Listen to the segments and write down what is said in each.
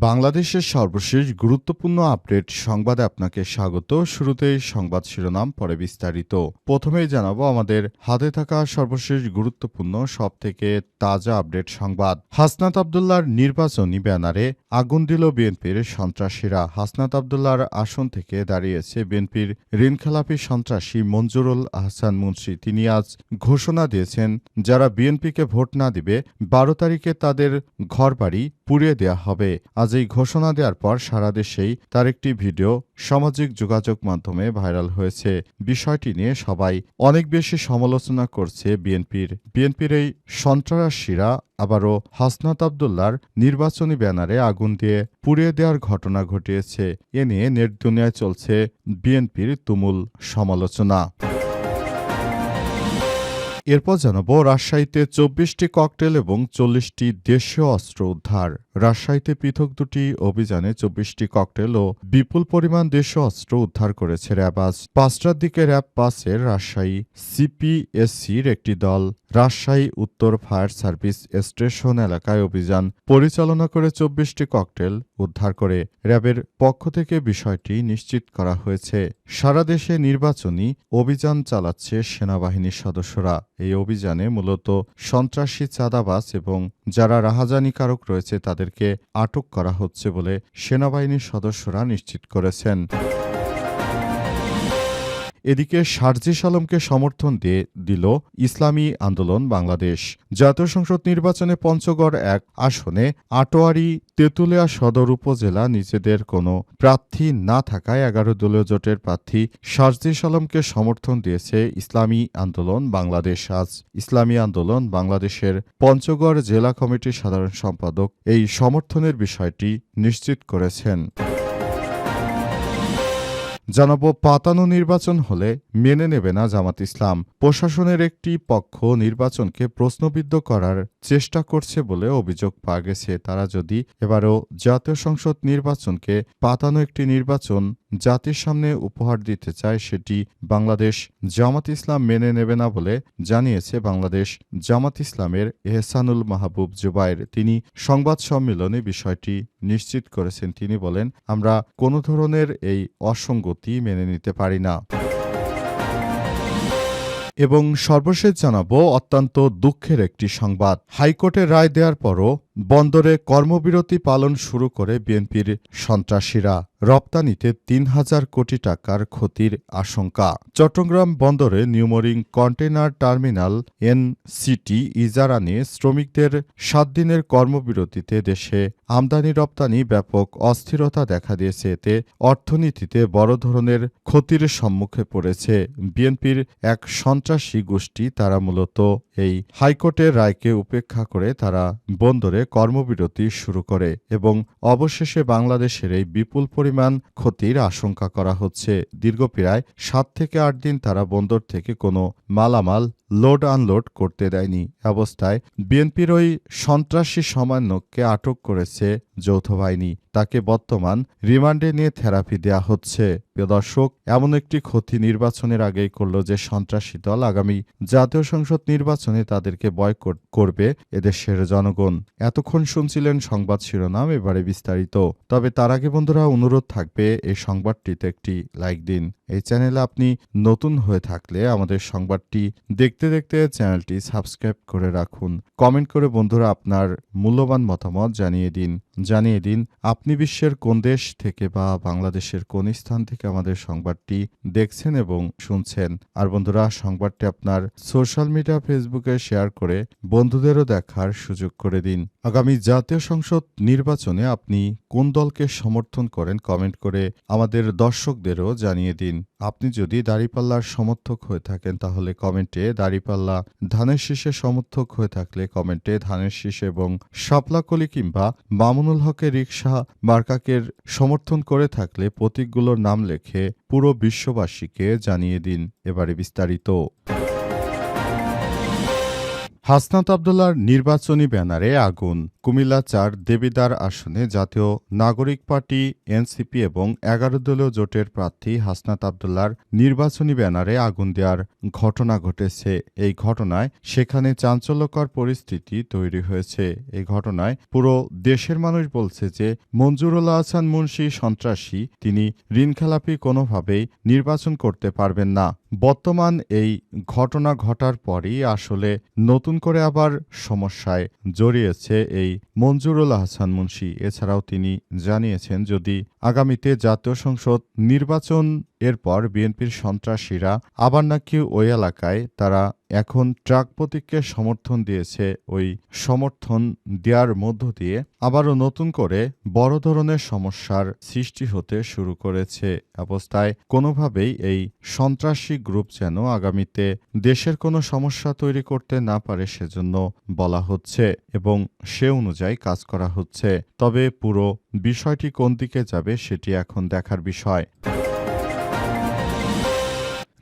বাংলাদেশের সর্বশেষ গুরুত্বপূর্ণ আপডেট সংবাদে আপনাকে স্বাগত। শুরুতেই সংবাদ শিরোনাম, পরে বিস্তারিত। প্রথমেই জানাব আমাদের হাতে থাকা সর্বশেষ গুরুত্বপূর্ণ সব থেকে তাজা আপডেট সংবাদ। হাসনাত আবদুল্লার নির্বাচনী ব্যানারে আগুন দিল বিএনপির সন্ত্রাসীরা। হাসনাত আবদুল্লার আসন থেকে দাঁড়িয়েছে বিএনপির ঋণখেলাপি সন্ত্রাসী মঞ্জুরুল আহসান মুন্সি। তিনি আজ ঘোষণা দিয়েছেন, যারা বিএনপিকে ভোট না দিবে, বারো তারিখে তাদের ঘরবাড়ি পুড়িয়ে দেয়া হবে। আজ এই ঘোষণা দেওয়ার পর সারা দেশেই তার একটি ভিডিও সামাজিক যোগাযোগ মাধ্যমে ভাইরাল হয়েছে। বিষয়টি নিয়ে সবাই অনেক বেশি সমালোচনা করছে বিএনপির। বিএনপির এই সন্ত্রাসীরা আবারও হাসনাত আবদুল্লার নির্বাচনী ব্যানারে আগুন দিয়ে পুড়িয়ে দেওয়ার ঘটনা ঘটিয়েছে। এ নিয়ে নেট দুনিয়ায় চলছে বিএনপির তুমুল সমালোচনা। এরপর জানাব, রাজশাহীতে চব্বিশটি ককটেল এবং চল্লিশটি দেশীয় অস্ত্র উদ্ধার। রাজশাহীতে পৃথক দুটি অভিযানে চব্বিশটি ককটেল ও বিপুল পরিমাণ দেশীয় অস্ত্র উদ্ধার করেছে র্যাব। আজ পাঁচটার দিকে র্যাব পাসের রাজশাহী সিপিএসসির একটি দল রাজশাহী উত্তর ফায়ার সার্ভিস স্টেশন এলাকায় অভিযান পরিচালনা করে চব্বিশটি ককটেল উদ্ধার করে। র্যাবের পক্ষ থেকে বিষয়টি নিশ্চিত করা হয়েছে। সারা দেশে নির্বাচনী অভিযান চালাচ্ছে সেনাবাহিনীর সদস্যরা। এই অভিযানে মূলত সন্ত্রাসী চাঁদাবাস এবং যারা রাহাজানিকারক রয়েছে তাদেরকে আটক করা হচ্ছে বলে সেনাবাহিনীর সদস্যরা নিশ্চিত করেছেন। এদিকে শারজিস আলমকে সমর্থন দিয়ে দিল ইসলামী আন্দোলন বাংলাদেশ। জাতীয় সংসদ নির্বাচনে পঞ্চগড় এক আসনে আটোয়ারি তেঁতুলিয়া সদর উপজেলা নিজেদের কোনো প্রার্থী না থাকায় এগারো দলীয় জোটের প্রার্থী শারজিস আলমকে সমর্থন দিয়েছে ইসলামী আন্দোলন বাংলাদেশ। আজ ইসলামী আন্দোলন বাংলাদেশের পঞ্চগড় জেলা কমিটির সাধারণ সম্পাদক এই সমর্থনের বিষয়টি নিশ্চিত করেছেন। জানাব পাতানো নির্বাচন হলে মেনে নেবে না জামাত ইসলাম। প্রশাসনের একটি পক্ষ নির্বাচনকে প্রশ্নবিদ্ধ করার চেষ্টা করছে বলে অভিযোগ পাওয়া গেছে। তারা যদি এবারও জাতীয় সংসদ নির্বাচনকে পাতানো একটি নির্বাচন জাতির সামনে উপহার দিতে চায়, সেটি বাংলাদেশ জামাত ইসলাম মেনে নেবে না বলে জানিয়েছে বাংলাদেশ জামাত ইসলামের এহসানুল মাহবুব জুবাইর তিনি সংবাদ সম্মেলনে বিষয়টি নিশ্চিত করেছেন। তিনি বলেন, আমরা কোনো ধরনের এই অসঙ্গতি মেনে নিতে পারি না। এবং সর্বশেষ জানাব অত্যন্ত দুঃখের একটি সংবাদ। হাইকোর্টের রায় দেওয়ার পরও বন্দরে কর্মবিরতি পালন শুরু করে বিএনপির সন্ত্রাসীরা। রপ্তানিতে তিন হাজার কোটি টাকার ক্ষতির আশঙ্কা। চট্টগ্রাম বন্দরে নিউমোরিং কন্টেনার টার্মিনাল এনসিটি ইজারা নিয়ে শ্রমিকদের সাত দিনের কর্মবিরতিতে দেশে আমদানি রপ্তানি ব্যাপক অস্থিরতা দেখা দিয়েছে। এতে অর্থনীতিতে বড় ধরনের ক্ষতির সম্মুখে পড়েছে। বিএনপির এক সন্ত্রাসী গোষ্ঠী তারা মূলত এই হাইকোর্টের রায়কে উপেক্ষা করে তারা বন্দরে কর্মবিরতি শুরু করে এবং অবশেষে বাংলাদেশের এই বিপুল পরিমাণ ক্ষতির আশঙ্কা করা হচ্ছে। দীর্ঘ প্রায় সাত থেকে আট দিন তারা বন্দর থেকে কোনো মালামাল লোড আনলোড করতে দেয়নি। অবস্থায় বিএনপির ওই সন্ত্রাসী সমান্যককে আটক করেছে যৌথ বাহিনী তাকে বর্তমান রিমান্ডে নিয়ে থেরাপি দেয়া হচ্ছে। প্রিয় দর্শক, এমন একটি ক্ষতি নির্বাচনের আগেই করল যে সন্ত্রাসী দল আগামী জাতীয় সংসদ নির্বাচনে তাদেরকে বয়কট করবে এদেশের জনগণ। এতক্ষণ শুনছিলেন সংবাদ শিরোনাম, এবারে বিস্তারিত। তবে তার আগে বন্ধুরা, অনুরোধ থাকবে এই সংবাদটিতে একটি লাইক দিন। এই চ্যানেলে আপনি নতুন হয়ে থাকলে আমাদের সংবাদটি দেখতে দেখতে চ্যানেলটি সাবস্ক্রাইব করে রাখুন। কমেন্ট করে বন্ধুরা আপনার মূল্যবান মতামত জানিয়ে দিন। জানিয়ে দিন, আপনি বিশ্বের কোন দেশ থেকে বা বাংলাদেশের কোন স্থান থেকে আমাদের সংবাদটি দেখছেন এবং শুনছেন। আর বন্ধুরা, সংবাদটি আপনার সোশ্যাল মিডিয়া, ফেসবুকে শেয়ার করে বন্ধুদেরও দেখার সুযোগ করে দিন। আগামী জাতীয় সংসদ নির্বাচনে আপনি কোন দলকে সমর্থন করেন, কমেন্ট করে আমাদের দর্শকদেরও জানিয়ে দিন। আপনি যদি দাড়িপাল্লার সমর্থক হয়ে থাকেন, তাহলে কমেন্টে দাড়িপাল্লা ধানের শীষে সমর্থক হয়ে থাকলে কমেন্টে ধানের শীষ এবং শাপলাকলি কিংবা মামুনুল হকের রিক্সা মার্কাকের সমর্থন করে থাকলে প্রতীকগুলোর নাম লেখে পুরো বিশ্ববাসীকে জানিয়ে দিন এবারে বিস্তারিত। হাসনাত আবদুল্লার নির্বাচনী ব্যানারে আগুন। কুমিল্লা চার দেবিদার আসনে জাতীয় নাগরিক পার্টি, এনসিপি এবং এগারো দলীয় জোটের প্রার্থী হাসনাত আবদুল্লার নির্বাচনী ব্যানারে আগুন দেওয়ার ঘটনা ঘটেছে। এই ঘটনায় সেখানে চাঞ্চল্যকর পরিস্থিতি তৈরি হয়েছে। এই ঘটনায় পুরো দেশের মানুষ বলছে যে মঞ্জুরুল্লাহ হাসান মুন্সি সন্ত্রাসী, তিনি ঋণখেলাপি কোনোভাবেই নির্বাচন করতে পারবেন না। বর্তমান এই ঘটনা ঘটার পরই আসলে নতুন করে আবার সমস্যায় জড়িয়েছে এই মঞ্জুরুল আহসান মুন্সী। এছাড়াও তিনি জানিয়েছেন যদি আগামীতে জাতীয় সংসদ নির্বাচন এরপর বিএনপির সন্ত্রাসীরা আবার নাকি ওই এলাকায় তারা এখন ট্রাক প্রতীককে সমর্থন দিয়েছে, ওই সমর্থন দেওয়ার মধ্য দিয়ে আবারও নতুন করে বড় ধরনের সমস্যার সৃষ্টি হতে শুরু করেছে অবস্থায়। কোনোভাবেই এই সন্ত্রাসী গ্রুপ যেন আগামীতে দেশের কোনো সমস্যা তৈরি করতে না পারে সেজন্য বলা হচ্ছে এবং সে অনুযায়ী কাজ করা হচ্ছে। তবে পুরো বিষয়টি কোন দিকে যাবে সেটি এখন দেখার বিষয়।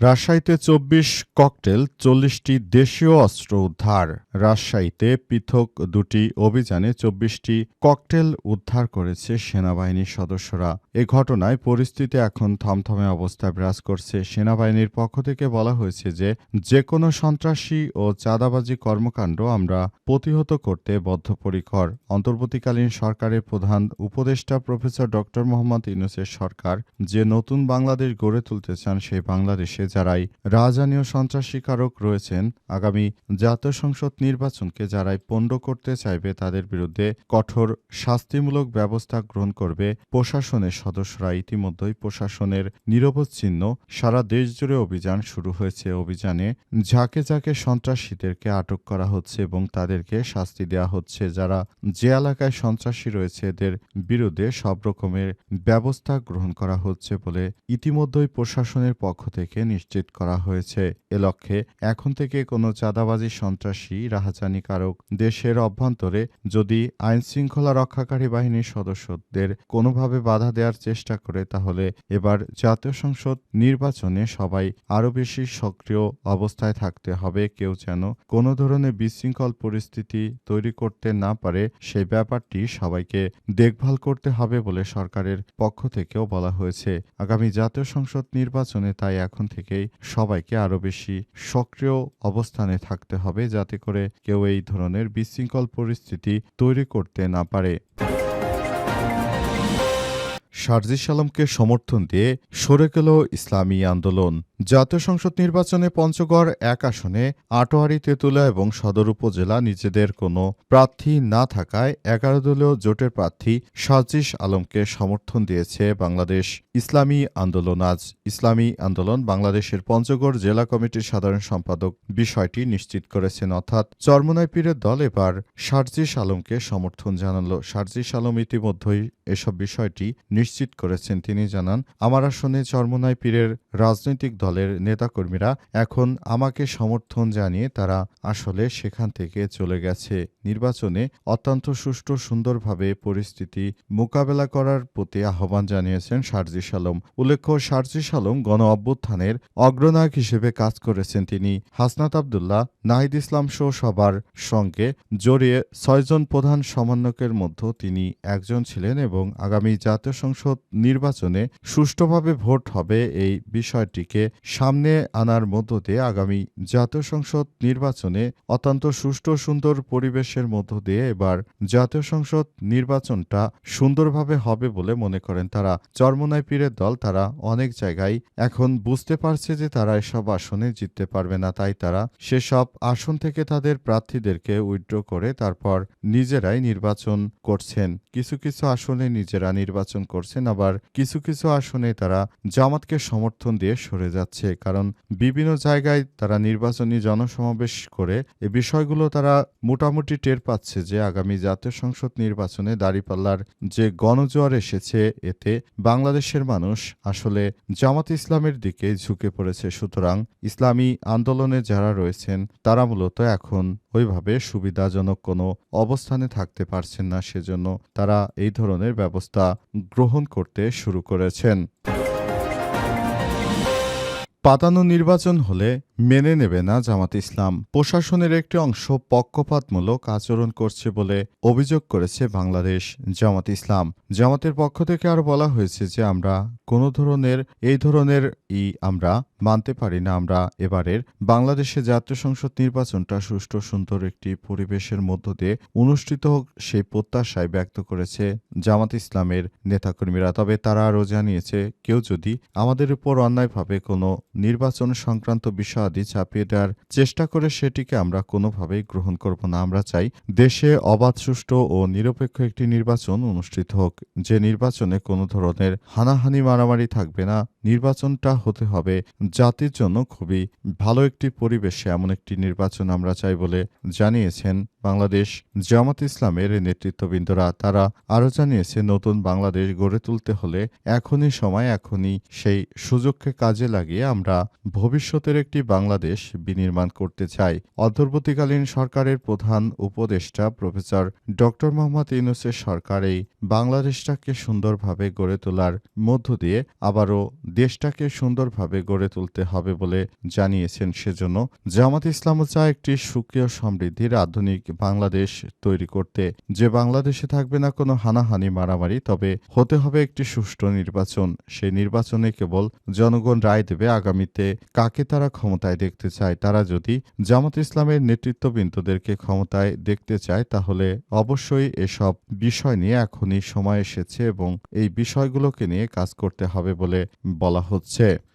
রাজশাহীতে চব্বিশ ককটেল, চল্লিশটি দেশীয় অস্ত্র উদ্ধার। রাজশাহীতে পৃথক দুটি অভিযানে চব্বিশটি ককটেল উদ্ধার করেছে সেনাবাহিনীর সদস্যরা। এ ঘটনায় পরিস্থিতি এখন থমথমে অবস্থা বিরাজ করছে। সেনাবাহিনীর পক্ষ থেকে বলা হয়েছে যে যে কোনো সন্ত্রাসী ও চাঁদাবাজি কর্মকাণ্ড আমরা প্রতিহত করতে বদ্ধপরিকর। অন্তর্বর্তীকালীন সরকারের প্রধান উপদেষ্টা প্রফেসর ড মোহাম্মদ ইউনুসের সরকার যে নতুন বাংলাদেশ গড়ে তুলতে চান, সেই বাংলাদেশে যারাই রাজনীয় সন্ত্রাসীকারক রয়েছেন, আগামী জাতীয় সংসদ নির্বাচনকে যারাই পণ্ড করতে চাইবে, তাদের বিরুদ্ধে কঠোর শাস্তিমূলক ব্যবস্থা গ্রহণ করবে প্রশাসনের সদস্যরা। ইতিমধ্যেই প্রশাসনের নিরবচ্ছিন্ন সারা দেশ জুড়ে অভিযান শুরু হয়েছে। অভিযানে ঝাঁকে ঝাঁকে সন্ত্রাসীদেরকে আটক করা হচ্ছে এবং তাদেরকে শাস্তি দেওয়া হচ্ছে। যারা যে এলাকায় সন্ত্রাসী রয়েছে, এদের বিরুদ্ধে সব রকমের ব্যবস্থা গ্রহণ করা হচ্ছে বলে ইতিমধ্যেই প্রশাসনের পক্ষ থেকে নিশ্চিত করা হয়েছে। এ লক্ষ্যে এখন থেকে কোনো চাঁদাবাজি, সন্ত্রাসী রাহাজানিকারক দেশের অভ্যন্তরে যদি আইন শৃঙ্খলা রক্ষাকারী বাহিনীর সদস্যদের কোনোভাবে বাধা দেওয়ার চেষ্টা করে, তাহলে এবার জাতীয় সংসদ নির্বাচনে সবাই আরও বেশি সক্রিয় অবস্থায় থাকতে হবে। কেউ যেন কোনো ধরনের বিশৃঙ্খল পরিস্থিতি তৈরি করতে না পারে, সেই ব্যাপারটি সবাইকে দেখভাল করতে হবে বলে সরকারের পক্ষ থেকেও বলা হয়েছে। আগামী জাতীয় সংসদ নির্বাচনে তাই এখন থেকেই সবাইকে আরও বেশি সক্রিয় অবস্থানে থাকতে হবে যাতে করে কেউ এই ধরনের বিশৃঙ্খল পরিস্থিতি তৈরি করতে না পারে। শারজিস আলমকে সমর্থন দিয়ে সরে গেল ইসলামী আন্দোলন। জাতীয় সংসদ নির্বাচনে পঞ্চগড় এক আসনে, আটোয়ারি তেঁতুলা এবং সদর উপজেলা নিজেদের কোনো প্রার্থী না থাকায় এগারো দলীয় জোটের প্রার্থী সাজিস আলমকে সমর্থন দিয়েছে বাংলাদেশ ইসলামী আন্দোলন। আজ ইসলামী আন্দোলন বাংলাদেশের পঞ্চগড় জেলা কমিটির সাধারণ সম্পাদক বিষয়টি নিশ্চিত করেছেন। অর্থাৎ চরমনাই পীরের দল এবার সার্জিস আলমকে সমর্থন জানালো। সার্জিস আলম ইতিমধ্যেই এসব বিষয়টি নিশ্চিত করেছেন। তিনি জানান, আমার আসনে চরমনাই পীরের রাজনৈতিক দলের নেতাকর্মীরা এখন আমাকে সমর্থন জানিয়ে তারা আসলে সেখান থেকে চলে গেছে। নির্বাচনে অত্যন্ত সুষ্ঠু, সুন্দরভাবে পরিস্থিতি মোকাবেলা করার প্রতি আহ্বান জানিয়েছেন সার্জিস আলম উল্লেখ্য সার্জিস আলম গণ অভ্যুত্থানের অগ্রনায়ক হিসেবে কাজ করেছেন তিনি। হাসনাত আবদুল্লাহ, নাহিদ ইসলাম সহ সবার সঙ্গে জড়িয়ে ছয়জন প্রধান সমন্বয়কের মধ্যে তিনি একজন ছিলেন এবং আগামী জাতীয় সংসদ নির্বাচনে সুষ্ঠুভাবে ভোট হবে এই বিষয়টিকে সামনে আনার মধ্য দিয়ে আগামী জাতীয় সংসদ নির্বাচনে অত্যন্ত সুষ্ঠু সুন্দর পরিবেশের মধ্য দিয়ে এবার জাতীয় সংসদ নির্বাচনটা সুন্দরভাবে হবে বলে মনে করেন তারা। চরমনাই পীরের দল তারা অনেক জায়গায় এখন বুঝতে পারছে যে তারা এসব আসনে জিততে পারবে না, তাই তারা সেসব আসন থেকে তাদের প্রার্থীদেরকে উইথড্র করে তারপর নিজেরাই নির্বাচন করছেন। কিছু কিছু আসনে নিজেরা নির্বাচন করছেন, আবার কিছু কিছু আসনে তারা জামাতকে সমর্থন দিয়ে সরে যাচ্ছে কারণ বিভিন্ন জায়গায় তারা নির্বাচনী জনসমাবেশ করে এ বিষয়গুলো তারা মোটামুটি টের পাচ্ছে যে আগামী জাতীয় সংসদ নির্বাচনে দাঁড়িপাল্লার যে গণজোয়ার এসেছে, এতে বাংলাদেশের মানুষ আসলে জামাত ইসলামের দিকে ঝুঁকে পড়েছে। সুতরাং ইসলামী আন্দোলনে যারা রয়েছেন, তারা মূলত এখন ওইভাবে সুবিধাজনক কোনো অবস্থানে থাকতে পারছেন না, সেজন্য তারা এই ধরনের ব্যবস্থা গ্রহণ করতে শুরু করেছেন। পাতানো নির্বাচন হলে মেনে নেবে না জামাত ইসলাম। প্রশাসনের একটি অংশ পক্ষপাতমূলক আচরণ করছে বলে অভিযোগ করেছে বাংলাদেশ জামাত ইসলাম। জামাতের পক্ষ থেকে আরও বলা হয়েছে যে, আমরা কোনো ধরনের, এই ধরনের ই আমরা মানতে পারি না। আমরা এবারের বাংলাদেশে জাতীয় সংসদ নির্বাচনটা সুষ্ঠু, সুন্দর একটি পরিবেশের মধ্য দিয়ে অনুষ্ঠিত হোক সেই প্রত্যাশায় ব্যক্ত করেছে জামাত ইসলামের নেতাকর্মীরা। তবে তারা আরও জানিয়েছে, কেউ যদি আমাদের উপর অন্যায়ভাবে কোনো নির্বাচন সংক্রান্ত বিষয়াদি চাপিয়ে দেওয়ার চেষ্টা করে সেটিকে আমরা কোনোভাবেই গ্রহণ করব না। আমরা চাই দেশে অবাধ, সুষ্ঠু ও নিরপেক্ষ একটি নির্বাচন অনুষ্ঠিত হোক। যে নির্বাচনে কোনো ধরনের হানাহানি, মারামারি থাকবে না। নির্বাচনটা হতে হবে। জাতির জন্য খুবই ভালো একটি পরিবেশে এমন একটি নির্বাচন আমরা চাই বলে জানিয়েছেন বাংলাদেশ জামাত ইসলামের নেতৃত্ববৃন্দরা। তারা আরও জানিয়েছে, নতুন বাংলাদেশ গড়ে তুলতে হলে এখনই সময়, এখনই সেই সুযোগকে কাজে লাগিয়ে আমরা ভবিষ্যতের একটি বাংলাদেশ বিনির্মাণ করতে চাই। অন্তর্বর্তীকালীন সরকারের প্রধান উপদেষ্টা প্রফেসর ডক্টর মোহাম্মদ ইউনুসের সরকার এই বাংলাদেশটাকে সুন্দরভাবে গড়ে তোলার মধ্য দিয়ে আবারও দেশটাকে সুন্দরভাবে গড়ে তুলতে হবে বলে জানিয়েছেন সেজন্য জামাত ইসলামও চায় একটি ও সমৃদ্ধির আধুনিক বাংলাদেশ তৈরি করতে। যে বাংলাদেশে থাকবে না কোনো হানাহানি মারামারি, তবে হতে হবে একটি সুষ্ঠু নির্বাচন। সেই নির্বাচনে কেবল জনগণ রায় দেবে আগামীতে। কাকে তারা ক্ষমতায় দেখতে চায়? তারা যদি জামাত ইসলামের নেতৃত্ববৃন্দদেরকে ক্ষমতায় দেখতে চায়, তাহলে অবশ্যই এসব বিষয় নিয়ে এখনই সময় এসেছে এবং এই বিষয়গুলোকে নিয়ে কাজ করতে হবে বলে বলা হচ্ছে।